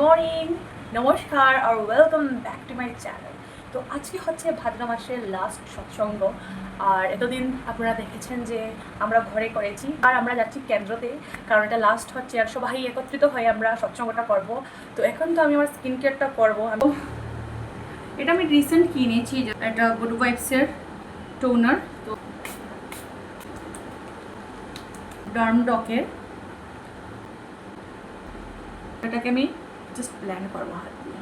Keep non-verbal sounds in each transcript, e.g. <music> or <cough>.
Morning নমস্কার আর welcome back to my channel তো আজকে হচ্ছে ভাদ্র মাসের লাস্ট সৎসঙ্গ। আর এতদিন আপনারা দেখেছেন যে আমরা ঘরে করেছি আর আমরা যাচ্ছি কেন্দ্রতে, কারণ এটা লাস্ট হচ্ছে আর সবাই একত্রিত হয়ে আমরা সৎসঙ্গটা করব। তো এখন তো আমি আমার স্কিন কেয়ারটা করব। এটা আমি রিসেন্ট কিনেছি এটা গুড ওয়াইফসের টোনার তো ডার্ম ডকের এটাকে আমি জাস্ট প্ল্যান করব হাত দিয়ে।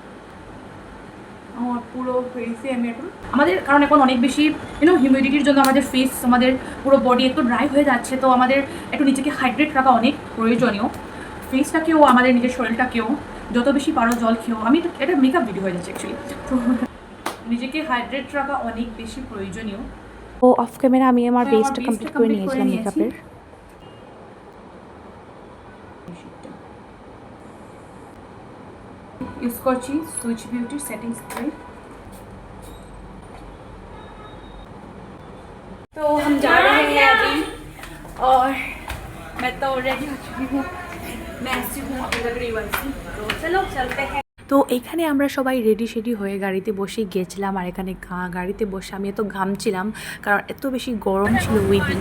আমার পুরো ফেসে আমি এখন আমাদের কারণ এখন অনেক বেশি ইউনো হিউমিডিটির জন্য আমাদের ফেস আমাদের পুরো বডি একটু ড্রাই হয়ে যাচ্ছে তো আমাদের একটু নিজেকে হাইড্রেট রাখা অনেক প্রয়োজনীয়। ফেসটাকেও আমাদের নিজের শরীরটাকেও যত বেশি পারো জল খেয়েও আমি এটা- মেকআপ ভিডিও হয়ে যাচ্ছে অ্যাকচুয়ালি তো <laughs> নিজেকে হাইড্রেট রাখা অনেক বেশি প্রয়োজনীয়। ও অফ ক্যামেরা আমি আমার হ্যাঁ, বেসটা কমপ্লিট করে নিয়েছিলাম নিয়েছি। মেকআপের यूज করছি সুইচ বিউটি সেটিং স্প্রে तो हम जा रहे हैं अभी और मैं तो रेडी हो चुकी हूँ मैं ऐसी हूँ अभी लग रही वैसी तो चलो चलते हैं তো এখানে আমরা সবাই রেডি শেডি হয়ে গাড়িতে বসে গেছিলাম আর এখানে গাড়িতে বসে আমি এত ঘামছিলাম কারণ এত বেশি গরম ছিল ওই দিন।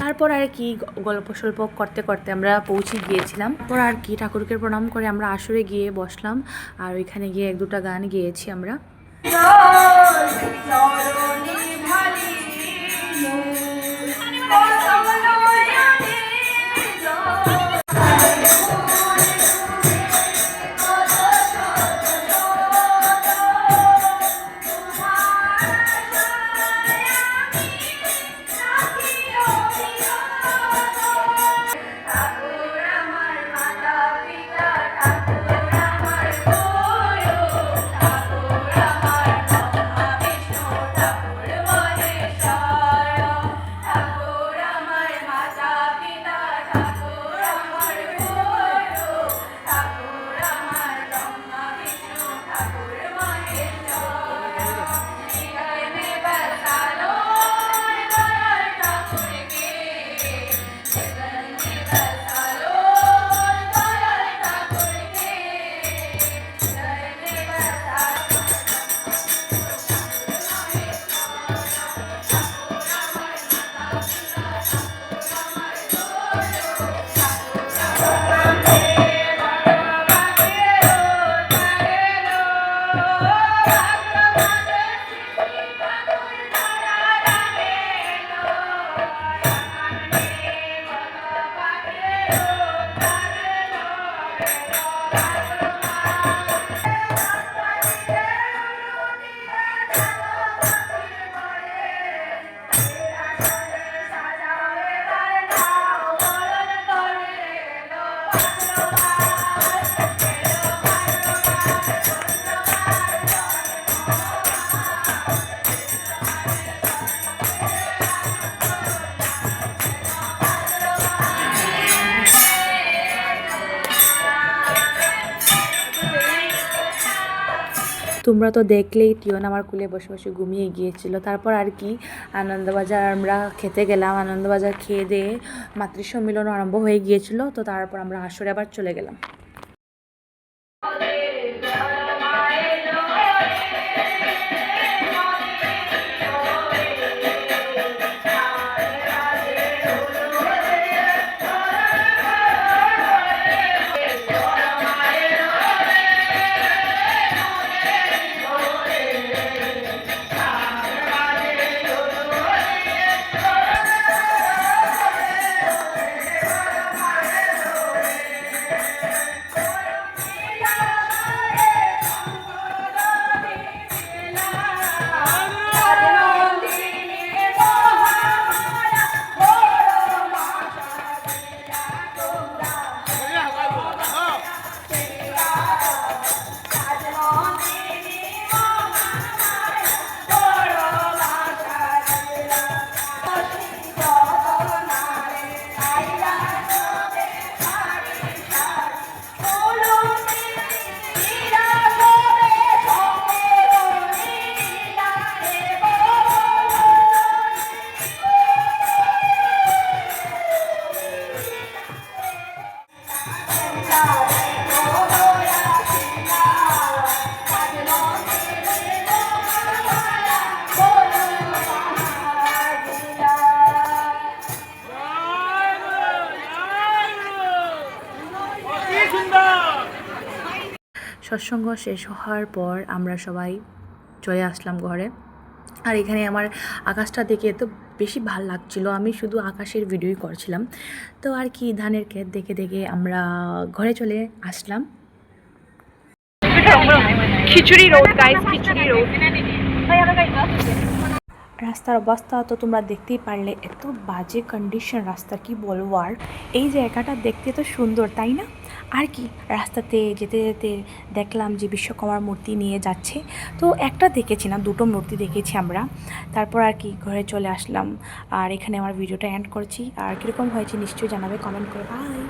তারপর আর কি গল্প সল্প করতে করতে আমরা পৌঁছে গিয়েছিলাম। তারপর আর কি ঠাকুরকে প্রণাম করে আমরা আসরে গিয়ে বসলাম আর ওইখানে গিয়ে এক দুটা গান গিয়েছি আমরা। তোমরা তো দেখলেই টিয়ন আমার কুলে বসে বসে ঘুমিয়ে গিয়েছিল। তারপর আর কি, আনন্দবাজার আমরা খেতে গেলাম। আনন্দবাজার খেয়ে দিয়ে মাতৃ সম্মিলন আরম্ভ হয়ে গিয়েছিল। তো তারপর আমরা আসরে আবার চলে গেলাম। সৎসঙ্গ শেষ হওয়ার পর আমরা সবাই চলে আসলাম ঘরে। আর এখানে আমার আকাশটা দেখে তো বেশি ভালো লাগছিল। আমি শুধু আকাশের ভিডিওই করছিলাম। তো আর কি ধানের ক্ষেত দেখে দেখে আমরা ঘরে চলে আসলাম। খিচুড়ি রোড গাইস খিচুড়ি রোড রাস্তার অবস্থা তো তোমরা দেখতেই পারলে, এত বাজে কন্ডিশন রাস্তা কি বলব আর? এই জায়গাটা দেখতে তো সুন্দর, তাই না? আর কি, রাস্তাতে যেতে যেতে দেখলাম যে বিশ্বকর্মার মূর্তি নিয়ে যাচ্ছে। তো একটা দেখেছি না দুটো মূর্তি দেখেছি আমরা। তারপর আর কি, ঘরে চলে আসলাম। আর এখানে আমার ভিডিওটা এন্ড করছি। আর কীরকম হয়েছে নিশ্চয়ই জানাবে কমেন্ট করে বাই